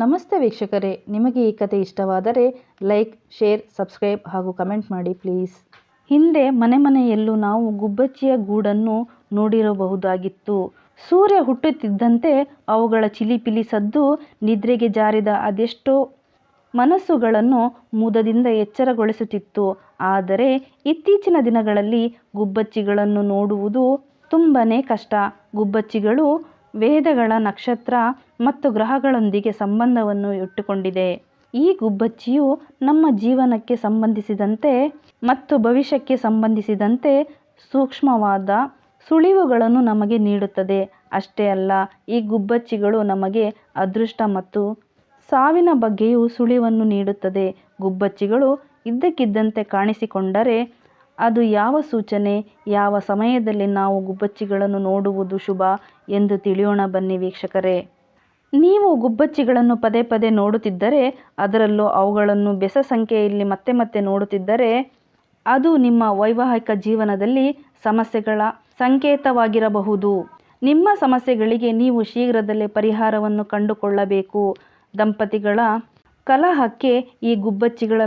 ನಮಸ್ತೆ ವೀಕ್ಷಕರೇ. ನಿಮಗೆ ಈ ಕತೆ ಇಷ್ಟವಾದರೆ ಲೈಕ್, ಶೇರ್, ಸಬ್ಸ್ಕ್ರೈಬ್ ಹಾಗೂ ಕಮೆಂಟ್ ಮಾಡಿ ಪ್ಲೀಸ್. ಹಿಂದೆ ಮನೆ ಮನೆಯಲ್ಲೂ ನಾವು ಗುಬ್ಬಚ್ಚಿಯ ಗೂಡನ್ನು ನೋಡಿರಬಹುದಾಗಿತ್ತು. ಸೂರ್ಯ ಹುಟ್ಟುತ್ತಿದ್ದಂತೆ ಅವುಗಳ ಚಿಲಿಪಿಲಿ ಸದ್ದು ನಿದ್ರೆಗೆ ಜಾರಿದ ಅದೆಷ್ಟೋ ಮನಸ್ಸುಗಳನ್ನು ಮುದದಿಂದ ಎಚ್ಚರಗೊಳಿಸುತ್ತಿತ್ತು. ಆದರೆ ಇತ್ತೀಚಿನ ದಿನಗಳಲ್ಲಿ ಗುಬ್ಬಚ್ಚಿಗಳನ್ನು ನೋಡುವುದು ತುಂಬನೇ ಕಷ್ಟ. ಗುಬ್ಬಚ್ಚಿಗಳು ವೇದಗಳ ನಕ್ಷತ್ರ ಮತ್ತು ಗ್ರಹಗಳೊಂದಿಗೆ ಸಂಬಂಧವನ್ನು ಇಟ್ಟುಕೊಂಡಿದೆ. ಈ ಗುಬ್ಬಚ್ಚಿಯು ನಮ್ಮ ಜೀವನಕ್ಕೆ ಸಂಬಂಧಿಸಿದಂತೆ ಮತ್ತು ಭವಿಷ್ಯಕ್ಕೆ ಸಂಬಂಧಿಸಿದಂತೆ ಸೂಕ್ಷ್ಮವಾದ ಸುಳಿವುಗಳನ್ನು ನಮಗೆ ನೀಡುತ್ತದೆ. ಅಷ್ಟೇ ಅಲ್ಲ, ಈ ಗುಬ್ಬಚ್ಚಿಗಳು ನಮಗೆ ಅದೃಷ್ಟ ಮತ್ತು ಸಾವಿನ ಬಗ್ಗೆಯೂ ಸುಳಿವನ್ನು ನೀಡುತ್ತದೆ. ಗುಬ್ಬಚ್ಚಿಗಳು ಇದ್ದಕ್ಕಿದ್ದಂತೆ ಕಾಣಿಸಿಕೊಂಡರೆ ಅದು ಯಾವ ಸೂಚನೆ? ಯಾವ ಸಮಯದಲ್ಲಿ ನಾವು ಗುಬ್ಬಚ್ಚಿಗಳನ್ನು ನೋಡುವುದು ಶುಭ ಎಂದು ತಿಳಿಯೋಣ ಬನ್ನಿ ವೀಕ್ಷಕರೇ. ನೀವು ಗುಬ್ಬಚ್ಚಿಗಳನ್ನು ಪದೇ ಪದೇ ನೋಡುತ್ತಿದ್ದರೆ, ಅದರಲ್ಲೂ ಅವುಗಳನ್ನು ಬೆಸ ಸಂಖ್ಯೆಯಲ್ಲಿ ಮತ್ತೆ ಮತ್ತೆ ನೋಡುತ್ತಿದ್ದರೆ, ಅದು ನಿಮ್ಮ ವೈವಾಹಿಕ ಜೀವನದಲ್ಲಿ ಸಮಸ್ಯೆಗಳ ಸಂಕೇತವಾಗಿರಬಹುದು. ನಿಮ್ಮ ಸಮಸ್ಯೆಗಳಿಗೆ ನೀವು ಶೀಘ್ರದಲ್ಲೇ ಪರಿಹಾರವನ್ನು ಕಂಡುಕೊಳ್ಳಬೇಕು. ದಂಪತಿಗಳ ಕಲಹಕ್ಕೆ ಈ ಗುಬ್ಬಚ್ಚಿಗಳ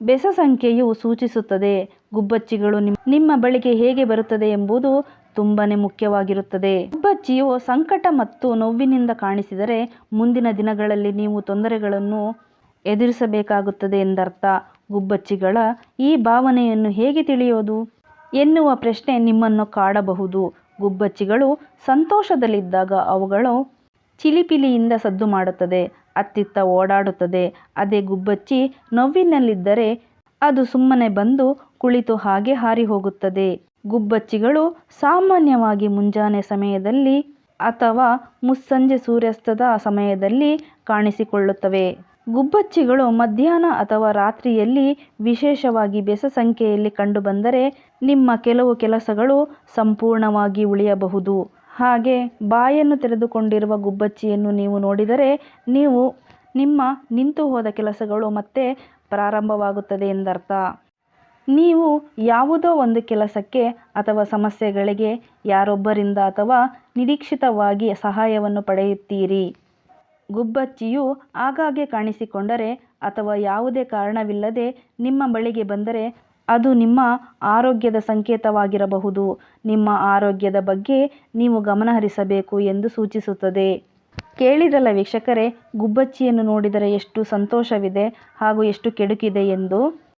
ಬೆಸ ಸಂಖ್ಯೆಯು ಸೂಚಿಸುತ್ತದೆ. ಗುಬ್ಬಚ್ಚಿಗಳು ನಿಮ್ಮ ಬಳಿಗೆ ಹೇಗೆ ಬರುತ್ತದೆ ಎಂಬುದು ತುಂಬನೇ ಮುಖ್ಯವಾಗಿರುತ್ತದೆ. ಗುಬ್ಬಚ್ಚಿಯು ಸಂಕಟ ಮತ್ತು ನೋವಿನಿಂದ ಕಾಣಿಸಿದರೆ ಮುಂದಿನ ದಿನಗಳಲ್ಲಿ ನೀವು ತೊಂದರೆಗಳನ್ನು ಎದುರಿಸಬೇಕಾಗುತ್ತದೆ ಎಂದರ್ಥ. ಗುಬ್ಬಚ್ಚಿಗಳ ಈ ಭಾವನೆಯನ್ನು ಹೇಗೆ ತಿಳಿಯೋದು? ಎನ್ನುವ ಪ್ರಶ್ನೆ ನಿಮ್ಮನ್ನು ಕಾಡಬಹುದು. ಗುಬ್ಬಚ್ಚಿಗಳು ಸಂತೋಷದಲ್ಲಿದ್ದಾಗ ಅವುಗಳು ಚಿಲಿಪಿಲಿಯಿಂದ ಸದ್ದು ಮಾಡುತ್ತದೆ. ಅತ್ತಿತ್ತ ಓಡಾಡುತ್ತದೆ. ಅದೇ ಗುಬ್ಬಚ್ಚಿ ನೋವಿನಲ್ಲಿದ್ದರೆ ಅದು ಸುಮ್ಮನೆ ಬಂದು ಕುಳಿತು ಹಾಗೆ ಹಾರಿ ಹೋಗುತ್ತದೆ ಗುಬ್ಬಚ್ಚಿಗಳು ಸಾಮಾನ್ಯವಾಗಿ ಮುಂಜಾನೆ ಸಮಯದಲ್ಲಿ ಅಥವಾ ಮುಸ್ಸಂಜೆ ಸೂರ್ಯಾಸ್ತದ ಸಮಯದಲ್ಲಿ ಕಾಣಿಸಿಕೊಳ್ಳುತ್ತವೆ. ಗುಬ್ಬಚ್ಚಿಗಳು ಮಧ್ಯಾಹ್ನ ಅಥವಾ ರಾತ್ರಿಯಲ್ಲಿ ವಿಶೇಷವಾಗಿ ಬೆಸ ಸಂಖ್ಯೆಯಲ್ಲಿ ಕಂಡುಬಂದರೆ ನಿಮ್ಮ ಕೆಲವು ಕೆಲಸಗಳು ಸಂಪೂರ್ಣವಾಗಿ ಉಳಿಯಬಹುದು. ಹಾಗೆ ಬಾಯನ್ನು ತೆರೆದುಕೊಂಡಿರುವ ಗುಬ್ಬಚ್ಚಿಯನ್ನು ನೀವು ನೋಡಿದರೆ ನೀವು ನಿಮ್ಮ ನಿಂತು ಹೋದ ಕೆಲಸಗಳು ಮತ್ತೆ ಪ್ರಾರಂಭವಾಗುತ್ತದೆ ಎಂದರ್ಥ. ನೀವು ಯಾವುದೋ ಒಂದು ಕೆಲಸಕ್ಕೆ ಅಥವಾ ಸಮಸ್ಯೆಗಳಿಗೆ ಯಾರೊಬ್ಬರಿಂದ ಅಥವಾ ನಿರೀಕ್ಷಿತವಾಗಿ ಸಹಾಯವನ್ನು ಪಡೆಯುತ್ತೀರಿ. ಗುಬ್ಬಚ್ಚಿಯು ಆಗಾಗ್ಗೆ ಕಾಣಿಸಿಕೊಂಡರೆ ಅಥವಾ ಯಾವುದೇ ಕಾರಣವಿಲ್ಲದೆ ನಿಮ್ಮ ಬಳಿಗೆ ಬಂದರೆ ಅದು ನಿಮ್ಮ ಆರೋಗ್ಯದ ಸಂಕೇತವಾಗಿರಬಹುದು. ನಿಮ್ಮ ಆರೋಗ್ಯದ ಬಗ್ಗೆ ನೀವು ಗಮನಹರಿಸಬೇಕು ಎಂದು ಸೂಚಿಸುತ್ತದೆ. ಕೇಳಿದಲ್ಲ ವೀಕ್ಷಕರೇ, ಗುಬ್ಬಚ್ಚಿಯನ್ನು ನೋಡಿದರೆ ಎಷ್ಟು ಸಂತೋಷವಿದೆ ಹಾಗೂ ಎಷ್ಟು ಕೆಡುಕಿದೆ ಎಂದು?